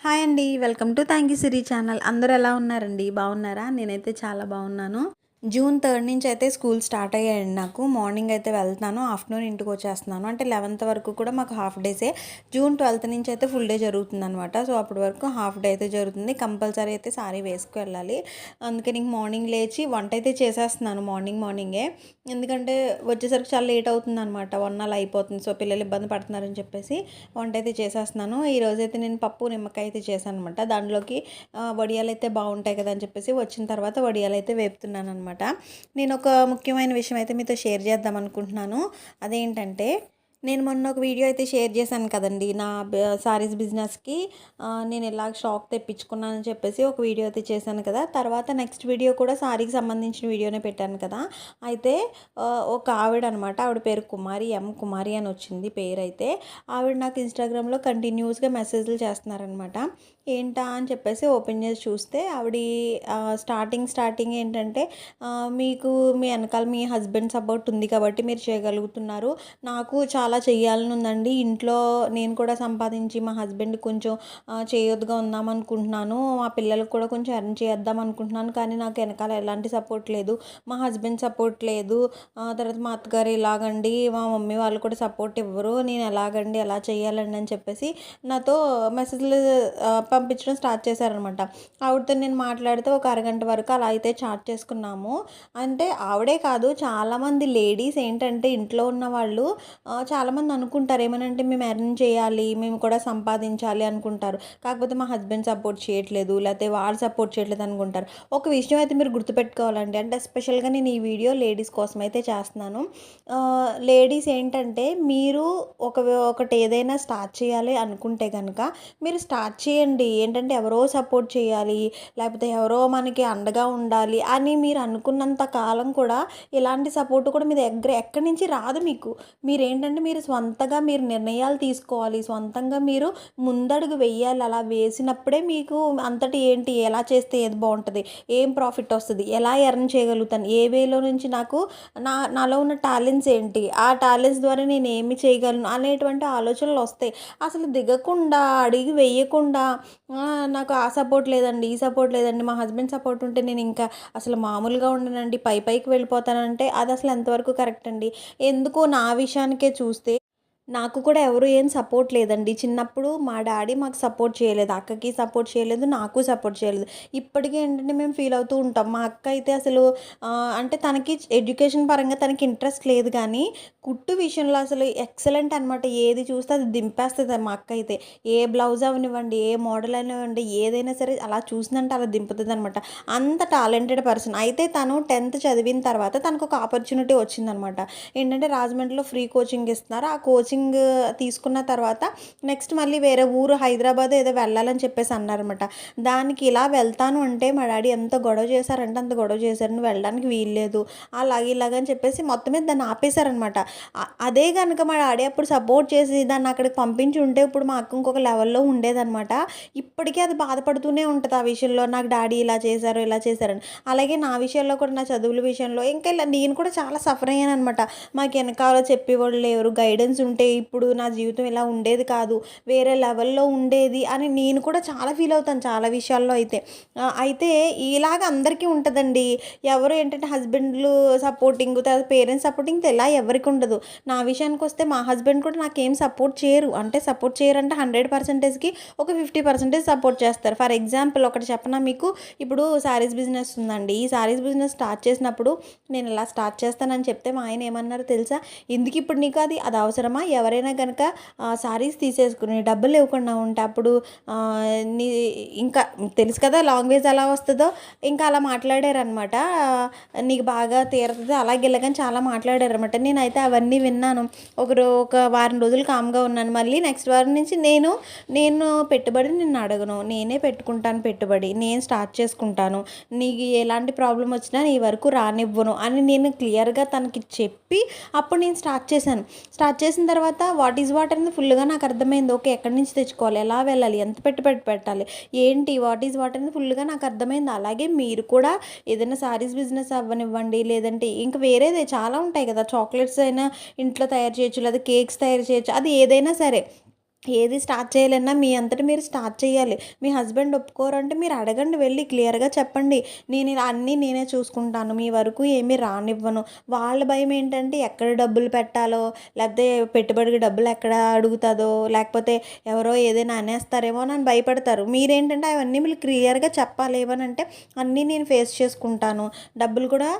Hi అండి welcome to thank you Siri channel. అందరూ ఎలా ఉన్నారండి? బాగున్నారా? నేనైతే చాలా బాగున్నాను. జూన్ థర్డ్ నుంచి అయితే స్కూల్ స్టార్ట్ అయ్యాయండి నాకు. మార్నింగ్ అయితే వెళ్తాను ఆఫ్టర్నూన్ ఇంటికి వచ్చేస్తున్నాను. అంటే లెవెన్త్ వరకు కూడా మాకు హాఫ్ డేసే. జూన్ ట్వెల్త్ నుంచి అయితే ఫుల్ డే జరుగుతుంది అనమాట సో అప్పటి వరకు హాఫ్ డే అయితే జరుగుతుంది. కంపల్సరీ అయితే సారీ వేసుకు వెళ్ళాలి. అందుకని నీకు మార్నింగ్ లేచి వంట అయితే చేసేస్తున్నాను మార్నింగ్ మార్నింగే. ఎందుకంటే వచ్చేసరికి చాలా లేట్ అవుతుంది అనమాట వన్ అలా అయిపోతుంది. సో పిల్లలు ఇబ్బంది పడుతున్నారని చెప్పేసి వంట అయితే చేసేస్తున్నాను. ఈ అయితే నేను పప్పు నిమ్మకాయ అయితే చేశాను అనమాట దాంట్లోకి వడియాలు అయితే బాగుంటాయి కదా అని చెప్పేసి వచ్చిన తర్వాత వడియాలు అయితే వేపుతున్నాను అనమాట నేను ఒక ముఖ్యమైన విషయం అయితే మీతో షేర్ చేద్దాం అనుకుంటున్నాను. అదేంటంటే నేను మొన్న ఒక వీడియో అయితే షేర్ చేశాను కదండి. నా సారీస్ బిజినెస్కి నేను ఇలా షాక్ తెప్పించుకున్నానని చెప్పేసి ఒక వీడియో అయితే చేశాను కదా. తర్వాత నెక్స్ట్ వీడియో కూడా సారీకి సంబంధించిన వీడియోనే పెట్టాను కదా. అయితే ఒక ఆవిడ అనమాట ఆవిడ పేరు కుమారి ఎం కుమారి అని వచ్చింది పేరు అయితే ఆవిడ నాకు ఇన్స్టాగ్రామ్లో కంటిన్యూస్గా మెసేజ్లు చేస్తున్నారనమాట. ఏంటా అని చెప్పేసి ఓపెన్ చేసి చూస్తే ఆవిడ స్టార్టింగ్ స్టార్టింగ్ ఏంటంటే మీకు మీ వెనకాల మీ హస్బెండ్ సపోర్ట్ ఉంది కాబట్టి మీరు చేయగలుగుతున్నారు. నాకు చాలా చెయ్యాలని ఉందండి ఇంట్లో నేను కూడా సంపాదించి మా హస్బెండ్ కొంచెం చేయొద్దుగా ఉందాం అనుకుంటున్నాను మా పిల్లలకు కూడా కొంచెం ఎర్న్ చేద్దాం అనుకుంటున్నాను కానీ నాకు వెనకాల ఎలాంటి సపోర్ట్ లేదు. మా హస్బెండ్ సపోర్ట్ లేదు. తర్వాత మా అత్తగారు ఇలాగండి. మా మమ్మీ వాళ్ళు కూడా సపోర్ట్ ఇవ్వరు. నేను ఎలాగండి ఎలా చేయాలండి అని చెప్పేసి నాతో మెసేజ్లు పంపించడం స్టార్ట్ చేశారనమాట. ఆవిడతో నేను మాట్లాడితే ఒక అరగంట వరకు అలా అయితే చాట్ చేసుకున్నాము. అంటే ఆవిడే కాదు చాలామంది లేడీస్ ఏంటంటే ఇంట్లో ఉన్న వాళ్ళు చాలా చాలామంది అనుకుంటారు ఏమనంటే మేము ఎర్న్ చేయాలి మేము కూడా సంపాదించాలి అనుకుంటారు. కాకపోతే మా హస్బెండ్ సపోర్ట్ చేయట్లేదు లేకపోతే వాళ్ళు సపోర్ట్ చేయట్లేదు అనుకుంటారు. ఒక విషయం అయితే మీరు గుర్తుపెట్టుకోవాలండి. అంటే స్పెషల్గా నేను ఈ వీడియో లేడీస్ కోసం అయితే చేస్తున్నాను. లేడీస్ ఏంటంటే మీరు ఒక ఒకటి ఏదైనా స్టార్ట్ చేయాలి అనుకుంటే కనుక మీరు స్టార్ట్ చేయండి. ఏంటంటే ఎవరో సపోర్ట్ చేయాలి లేకపోతే ఎవరో మనకి అండగా ఉండాలి అని మీరు అనుకున్నంత కాలం కూడా ఇలాంటి సపోర్ట్ కూడా మీ దగ్గర ఎక్కడి నుంచి రాదు మీకు. మీరు ఏంటంటే మీరు సొంతగా మీరు నిర్ణయాలు తీసుకోవాలి. సొంతంగా మీరు ముందడుగు వేయాలి. అలా వేసినప్పుడే మీకు అంతటి ఏంటి ఎలా చేస్తే ఏది బాగుంటుంది ఏం ప్రాఫిట్ వస్తుంది ఎలా ఎర్న్ చేయగలుగుతాను ఏ వేలో నుంచి నాకు నా నాలో ఉన్న టాలెంట్స్ ఏంటి ఆ టాలెంట్స్ ద్వారా నేను ఏమి చేయగలను అనేటువంటి ఆలోచనలు వస్తాయి. అసలు దిగకుండా అడిగి వేయకుండా నాకు ఆ సపోర్ట్ లేదండి ఈ సపోర్ట్ లేదండి మా హస్బెండ్ సపోర్ట్ ఉంటే నేను ఇంకా అసలు మామూలుగా ఉండనండి పై పైకి వెళ్ళిపోతానంటే అది అసలు ఎంతవరకు కరెక్ట్ అండి? ఎందుకు నా విషయానికే చూస్తే నాకు కూడా ఎవరు ఏం సపోర్ట్ లేదండి. చిన్నప్పుడు మా డాడీ మాకు సపోర్ట్ చేయలేదు. అక్కకి సపోర్ట్ చేయలేదు. నాకు సపోర్ట్ చేయలేదు. ఇప్పటికీ ఏంటంటే మేము ఫీల్ అవుతూ ఉంటాం. మా అక్క అయితే అసలు అంటే తనకి ఎడ్యుకేషన్ పరంగా తనకి ఇంట్రెస్ట్ లేదు కానీ కుట్టు విషయంలో అసలు ఎక్సలెంట్ అనమాట ఏది చూస్తే అది దింపేస్తుంది మా అక్క అయితే. ఏ బ్లౌజ్ అవనివ్వండి ఏ మోడల్ అవనివ్వండి ఏదైనా సరే అలా చూసిందంటే అలా దింపుతుంది అనమాట అంత టాలెంటెడ్ పర్సన్. అయితే తను టెన్త్ చదివిన తర్వాత తనకు ఒక ఆపర్చునిటీ వచ్చిందనమాట ఏంటంటే రాజమండ్రిలో ఫ్రీ కోచింగ్ ఇస్తున్నారు. ఆ కోచింగ్ తీసుకున్న తర్వాత నెక్స్ట్ మళ్ళీ వేరే ఊరు హైదరాబాద్ ఏదో వెళ్ళాలని చెప్పేసి అన్నారనమాట దానికి ఇలా వెళ్తాను అంటే మా డాడీ ఎంత గొడవ చేశారంటే అంత గొడవ చేశారు. నువ్వు వెళ్ళడానికి వీల్లేదు. అలాగే ఇలాగ అని చెప్పేసి మొత్తం మీద దాన్ని ఆపేశారనమాట అదే కనుక మా డాడీ అప్పుడు సపోర్ట్ చేసి దాన్ని అక్కడికి పంపించి ఉంటే ఇప్పుడు మా అక్క ఇంకొక లెవెల్లో ఉండేదనమాట ఇప్పటికీ అది బాధపడుతూనే ఉంటుంది ఆ విషయంలో. నాకు డాడీ ఇలా చేశారు ఇలా చేశారని. అలాగే నా విషయంలో కూడా నా చదువుల విషయంలో ఇంకా ఇలా నేను కూడా చాలా సఫర్ అయ్యాను అనమాట మాకు వెనకాల చెప్పేవాళ్ళు లేరు గైడెన్స్ ఉంటే ఇప్పుడు నా జీవితం ఇలా ఉండేది కాదు వేరే లెవెల్లో ఉండేది అని నేను కూడా చాలా ఫీల్ అవుతాను చాలా విషయాల్లో అయితే. అయితే ఇలాగ అందరికీ ఉంటుందండి. ఎవరు ఏంటంటే హస్బెండ్లు సపోర్టింగ్ తర్వాత పేరెంట్స్ సపోర్టింగ్ ఇలా ఎవరికి ఉండదు. నా విషయానికి వస్తే మా హస్బెండ్ కూడా నాకేం సపోర్ట్ చేయరు. అంటే సపోర్ట్ చేయరు అంటే హండ్రెడ్ పర్సెంటేజ్కి ఒక ఫిఫ్టీ పర్సెంటేజ్ సపోర్ట్ చేస్తారు. ఫర్ ఎగ్జాంపుల్ ఒకటి చెప్పనా మీకు? ఇప్పుడు శారీస్ బిజినెస్ ఉందండి. ఈ శారీస్ బిజినెస్ స్టార్ట్ చేసినప్పుడు నేను ఇలా స్టార్ట్ చేస్తానని చెప్తే మా ఆయన ఏమన్నారు తెలుసా? ఎందుకు ఇప్పుడు నీకు అది? అది అవసరమా? ఎవరైనా కనుక శారీస్ తీసేసుకుని డబ్బులు ఇవ్వకుండా ఉంటే అప్పుడు నీ ఇంకా తెలుసు కదా లాంగ్వేజ్ ఎలా వస్తుందో? ఇంకా అలా మాట్లాడారనమాట నీకు బాగా తీరుతుంది అలాగే ఇలాగని చాలా మాట్లాడారనమాట నేనైతే అవన్నీ విన్నాను. ఒక ఒక వారం రోజులు కామ్గా ఉన్నాను. మళ్ళీ నెక్స్ట్ వారం నుంచి నేను నేను పెట్టుబడి నిన్ను అడగను. నేనే పెట్టుకుంటాను పెట్టుబడి. నేను స్టార్ట్ చేసుకుంటాను. నీకు ఎలాంటి ప్రాబ్లం వచ్చినా నీ వరకు రానివ్వను అని నేను క్లియర్గా తనకి చెప్పి అప్పుడు నేను స్టార్ట్ చేశాను. స్టార్ట్ చేసిన తర్వాత తర్వాత వాట్ ఈజ్ వాట్ అనేది ఫుల్గా నాకు అర్థమైంది. ఓకే ఎక్కడి నుంచి తెచ్చుకోవాలి? ఎలా వెళ్ళాలి? ఎంత పెట్టుబడి పెట్టాలి? ఏంటి? వాట్ ఈజ్ వాట్ అనేది ఫుల్గా నాకు అర్థమైంది. అలాగే మీరు కూడా ఏదైనా సారీస్ బిజినెస్ అవ్వనివ్వండి. లేదంటే ఇంకా వేరేదే చాలా ఉంటాయి కదా. చాక్లెట్స్ అయినా ఇంట్లో తయారు చేయొచ్చు లేదా కేక్స్ తయారు చేయొచ్చు. అది ఏదైనా సరే. ఏది స్టార్ట్ చేయాలన్నా మీ అంతటి మీరు స్టార్ట్ చేయాలి. మీ హస్బెండ్ ఒప్పుకోరంటే మీరు అడగండి వెళ్ళి క్లియర్గా చెప్పండి. నేను అన్నీ నేనే చూసుకుంటాను. మీ వరకు ఏమీ రానివ్వను. వాళ్ళ భయం ఏంటంటే ఎక్కడ డబ్బులు పెట్టాలో లేకపోతే పెట్టుబడికి డబ్బులు ఎక్కడ అడుగుతుందో లేకపోతే ఎవరో ఏదైనా అనేస్తారేమో అని భయపడతారు. మీరేంటంటే అవన్నీ మీరు క్లియర్గా చెప్పాలి. ఏమనంటే అన్నీ నేను ఫేస్ చేసుకుంటాను. డబ్బులు కూడా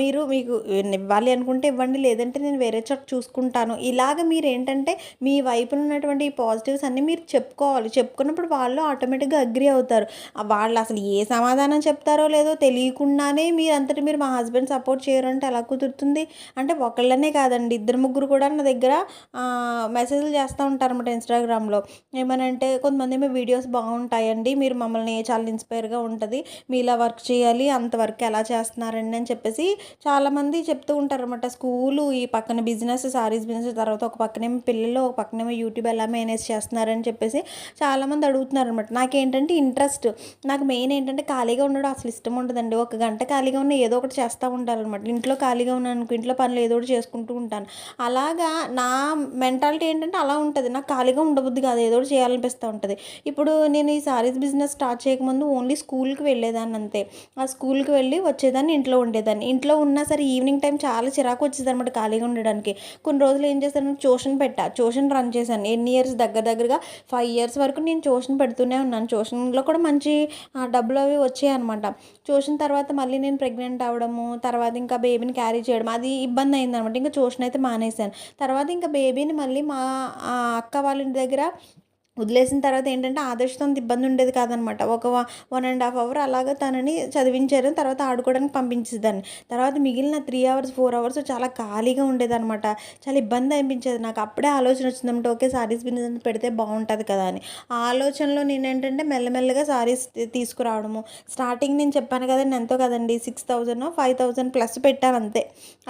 మీరు మీకు ఇవ్వాలి అనుకుంటే ఇవ్వండి. లేదంటే నేను వేరే చోట చూసుకుంటాను. ఇలాగ మీరు ఏంటంటే మీ వైపున ఉన్నటువంటి పాజిటివ్స్ అన్నీ మీరు చెప్పుకోవాలి. చెప్పుకున్నప్పుడు వాళ్ళు ఆటోమేటిక్గా అగ్రి అవుతారు. వాళ్ళు అసలు ఏ సమాధానం చెప్తారో లేదో తెలియకుండానే మీరు అంతటి మీరు మా హస్బెండ్ సపోర్ట్ చేయరు అంటే ఎలా కుదురుతుంది? అంటే ఒకళ్ళనే కాదండి. ఇద్దరు ముగ్గురు కూడా నా దగ్గర మెసేజ్లు చేస్తూ ఉంటారు అనమాట ఇన్స్టాగ్రామ్లో. ఏమనంటే కొంతమంది ఏమో వీడియోస్ బాగుంటాయండి. మీరు మమ్మల్ని చాలా ఇన్స్పైర్గా ఉంటుంది. మీ ఇలా వర్క్ చేయాలి. అంత వర్క్ ఎలా చేస్తున్నారండి? అని చెప్పేసి చాలామంది చెప్తూ ఉంటారు అనమాట స్కూలు ఈ పక్కన బిజినెస్ సారీస్ బిజినెస్ తర్వాత ఒక పక్కనేమో పిల్లలు ఒక పక్కనేమో యూట్యూబ్ ఎలా మైనస్ చేస్తున్నారని చెప్పేసి చాలామంది అడుగుతున్నారు అనమాట నాకేంటంటే ఇంట్రెస్ట్. నాకు మెయిన్ ఏంటంటే ఖాళీగా ఉండడం అసలు ఇష్టం ఉండదండి. ఒక గంట ఖాళీగా ఉన్న ఏదో ఒకటి చేస్తూ ఉండాలన్నమాట. ఇంట్లో ఖాళీగా ఉన్నాను ఇంట్లో పనులు ఏదో ఒకటి చేసుకుంటూ ఉంటాను. అలాగా నా మెంటాలిటీ ఏంటంటే అలా ఉంటుంది. నాకు ఖాళీగా ఉండబుద్ది కాదు. ఏదో ఒకటి చేయాలనిపిస్తూ ఉంటుంది. ఇప్పుడు నేను ఈ సారీస్ బిజినెస్ స్టార్ట్ చేయకముందు ఓన్లీ స్కూల్కి వెళ్ళేదాన్ని అంతే. ఆ స్కూల్కి వెళ్ళి వచ్చేదాన్ని ఇంట్లో ఉండేదాన్ని. ఇంట్లో ఉన్నా సరే ఈవినింగ్ టైం చాలా చిరాకు వచ్చేది అనమాట ఖాళీగా ఉండడానికి. కొన్ని రోజులు ఏం చేశాను? ట్యూషన్ పెట్టా. ట్యూషన్ రన్ చేశాను. ఎన్ని ఇయర్స్ దగ్గర దగ్గరగా ఫైవ్ ఇయర్స్ వరకు నేను ట్యూషన్ పెడుతూనే ఉన్నాను. ట్యూషన్లో కూడా మంచి డబ్బులు అవి వచ్చాయి అనమాట ట్యూషన్ తర్వాత మళ్ళీ నేను ప్రెగ్నెంట్ అవ్వడము తర్వాత ఇంకా బేబీని క్యారీ చేయడం అది ఇబ్బంది అయింది అనమాట ఇంకా ట్యూషన్ అయితే మానేశాను. తర్వాత ఇంకా బేబీని మళ్ళీ మా అక్క వాళ్ళ దగ్గర వదిలేసిన తర్వాత ఏంటంటే ఆదర్శతో ఇబ్బంది ఉండేది కాదనమాట. ఒక వన్ అండ్ హాఫ్ అవర్ అలాగా తనని చదివించారు తర్వాత ఆడుకోవడానికి పంపించేదాన్ని తర్వాత మిగిలిన త్రీ అవర్స్ ఫోర్ అవర్స్ చాలా ఖాళీగా ఉండేదన్నమాట చాలా ఇబ్బంది అనిపించేది. నాకు అప్పుడే ఆలోచన వచ్చిందంటే ఓకే సారీస్ బిజినెస్ పెడితే బాగుంటుంది కదా అని. ఆ ఆలోచనలో నేను ఏంటంటే మెల్లమెల్లగా సారీస్ తీసుకురావడము. స్టార్టింగ్ నేను చెప్పాను కదండి ఎంతో కదండి six thousand five thousand plus పెట్టాను అంతే.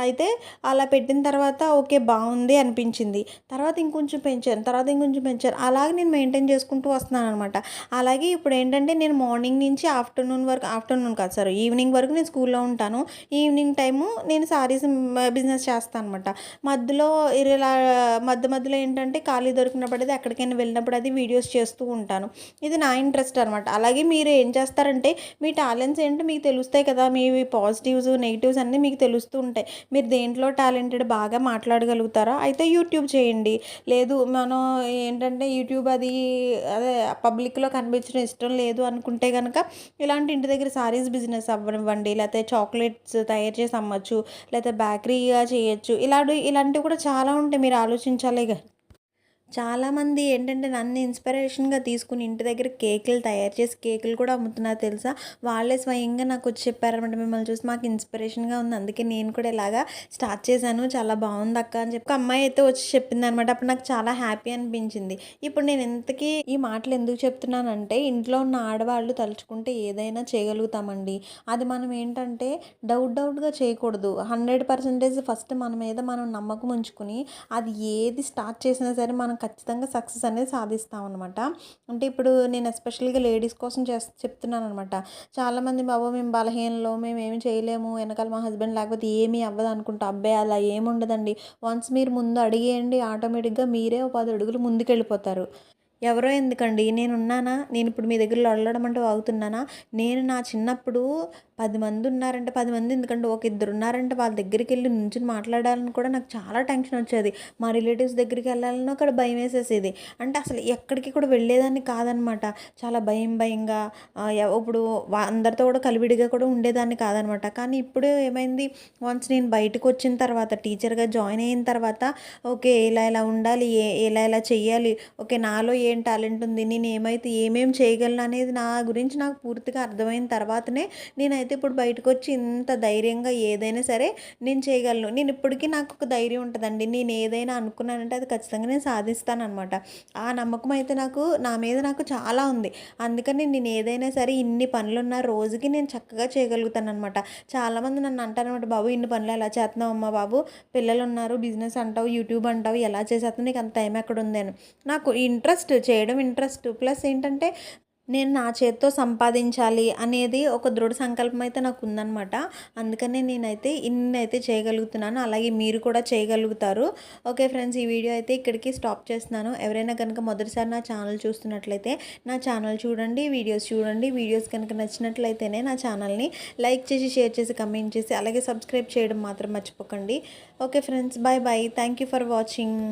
అయితే అలా పెట్టిన తర్వాత ఓకే బాగుంది అనిపించింది. తర్వాత ఇంకొంచెం పెంచాను తర్వాత ఇంకొంచెం పెంచాను. అలాగే నేను మెయింటైన్ చేసుకుంటూ వస్తున్నాను అనమాట అలాగే ఇప్పుడు ఏంటంటే నేను మార్నింగ్ నుంచి ఆఫ్టర్నూన్ వరకు ఆఫ్టర్నూన్ కాదు సార్ ఈవినింగ్ వరకు నేను స్కూల్లో ఉంటాను. ఈవినింగ్ టైము నేను సారీస్ బిజినెస్ చేస్తాను అనమాట మధ్యలో ఇలా మధ్య మధ్యలో ఏంటంటే ఖాళీ దొరికినప్పుడు అది ఎక్కడికైనా వెళ్ళినప్పుడు అది వీడియోస్ చేస్తూ ఉంటాను. ఇది నా ఇంట్రెస్ట్ అనమాట. అలాగే మీరు ఏం చేస్తారంటే మీ టాలెంట్స్ ఏంటో మీకు తెలుస్తాయి కదా మీ పాజిటివ్స్ నెగిటివ్స్ అన్నీ మీకు తెలుస్తూ ఉంటాయి. మీరు దేంట్లో టాలెంటెడ్ బాగా మాట్లాడగలుగుతారా? అయితే యూట్యూబ్ చేయండి. లేదు మనం ఏంటంటే యూట్యూబ్ అది అదే పబ్లిక్లో కనిపించడం ఇష్టం లేదు అనుకుంటే కనుక ఇలాంటి ఇంటి దగ్గర సారీస్ బిజినెస్ అవ్వనివ్వండి. లేకపోతే చాక్లెట్స్ తయారు చేసి అమ్మచ్చు. లేకపోతే బేకరీగా చేయొచ్చు. ఇలాంటి ఇలాంటివి కూడా చాలా ఉంటాయి. మీరు ఆలోచించాలి ఇక చాలామంది ఏంటంటే నన్ను ఇన్స్పిరేషన్గా తీసుకుని ఇంటి దగ్గర కేకులు తయారు చేసి కేకులు కూడా అమ్ముతున్నారు తెలుసా? వాళ్ళే స్వయంగా నాకు వచ్చి చెప్పారనమాట మిమ్మల్ని చూసి మాకు ఇన్స్పిరేషన్గా ఉంది అందుకే నేను కూడా ఇలాగా స్టార్ట్ చేశాను చాలా బాగుంది అక్క అని చెప్పి ఒక అమ్మాయి అయితే వచ్చి చెప్పింది అనమాట అప్పుడు నాకు చాలా హ్యాపీ అనిపించింది. ఇప్పుడు నేను ఇంతకీ ఈ మాటలు ఎందుకు చెప్తున్నానంటే ఇంట్లో ఉన్న ఆడవాళ్ళు తలుచుకుంటే ఏదైనా చేయగలుగుతామండి. అది మనం ఏంటంటే డౌట్ డౌట్గా చేయకూడదు. హండ్రెడ్ పర్సెంటేజ్ ఫస్ట్ మన మీద మనం నమ్మకం ఉంచుకుని అది ఏది స్టార్ట్ చేసినా సరే మనం ఖచ్చితంగా సక్సెస్ అనేది సాధిస్తాం అనమాట అంటే ఇప్పుడు నేను ఎస్పెషల్గా లేడీస్ కోసం చేస్ చెప్తున్నాను అనమాట చాలామంది బాబు మేము బలహీనలో మేము ఏమి చేయలేము వెనకాల మా హస్బెండ్ లేకపోతే ఏమీ అవ్వదు అనుకుంటా. అబ్బాయి అలా ఏముండదండి. వన్స్ మీరు ముందు అడిగేయండి ఆటోమేటిక్గా మీరే ఒక పది అడుగులు ముందుకు వెళ్ళిపోతారు ఎవరో ఎందుకండి? నేను ఉన్నానా నేను ఇప్పుడు మీ దగ్గర లొల్లడం వాగుతున్నానా నేను నా చిన్నప్పుడు పది మంది ఉన్నారంటే పది మంది ఎందుకంటే ఒక ఇద్దరు ఉన్నారంటే వాళ్ళ దగ్గరికి వెళ్ళి నుంచి మాట్లాడాలని కూడా నాకు చాలా టెన్షన్ వచ్చేది. మా రిలేటివ్స్ దగ్గరికి వెళ్ళాలని అక్కడ భయం వేసేసేది. అంటే అసలు ఎక్కడికి కూడా వెళ్ళేదాన్ని కాదనమాట. చాలా భయం భయంగా ఇప్పుడు అందరితో కూడా కలివిడిగా కూడా ఉండేదాన్ని కాదనమాట. కానీ ఇప్పుడు ఏమైంది? వన్స్ నేను బయటకు వచ్చిన తర్వాత టీచర్గా జాయిన్ అయిన తర్వాత ఓకే ఇలా ఇలా ఉండాలి. ఏ ఇలా ఇలా చెయ్యాలి? ఓకే నాలో ఏ ఏం టాలెంట్ ఉంది? నేను ఏమైతే ఏమేమి చేయగలను అనేది నా గురించి నాకు పూర్తిగా అర్థమైన తర్వాతనే నేనైతే ఇప్పుడు బయటకు వచ్చి ఇంత ధైర్యంగా ఏదైనా సరే నేను చేయగలను. నేను ఇప్పటికీ నాకు ఒక ధైర్యం ఉంటుందండి. నేను ఏదైనా అనుకున్నానంటే అది ఖచ్చితంగా నేను సాధిస్తాను అనమాట ఆ నమ్మకం అయితే నాకు నా మీద నాకు చాలా ఉంది. అందుకని నేను ఏదైనా సరే ఇన్ని పనులు ఉన్న రోజుకి నేను చక్కగా చేయగలుగుతాను అనమాట చాలామంది నన్ను అంటారు అనమాట బాబు ఇన్ని పనులు ఎలా చేస్తున్నావు అమ్మ బాబు? పిల్లలు ఉన్నారు బిజినెస్ అంటావు యూట్యూబ్ అంటావు ఎలా చేసేస్తావు నీకు అంత టైం ఎక్కడ ఉంది? అని. నాకు ఇంట్రెస్ట్ చేయడం ఇంట్రెస్ట్ ప్లస్ ఏంటంటే నేను నా చేత్తో సంపాదించాలి అనేది ఒక దృఢ సంకల్పం అయితే నాకు ఉందనమాట అందుకనే నేనైతే ఇన్ని అయితే చేయగలుగుతున్నాను. అలాగే మీరు కూడా చేయగలుగుతారు. ఓకే ఫ్రెండ్స్ ఈ వీడియో అయితే ఇక్కడికి స్టాప్ చేస్తున్నాను. ఎవరైనా కనుక మొదటిసారి నా ఛానల్ చూస్తున్నట్లయితే నా ఛానల్ చూడండి వీడియోస్ చూడండి. వీడియోస్ కనుక నచ్చినట్లయితేనే నా ఛానల్ని లైక్ చేసి షేర్ చేసి కమెంట్ చేసి అలాగే సబ్స్క్రైబ్ చేయడం మాత్రం మర్చిపోకండి. Okay friends bye bye thank you for watching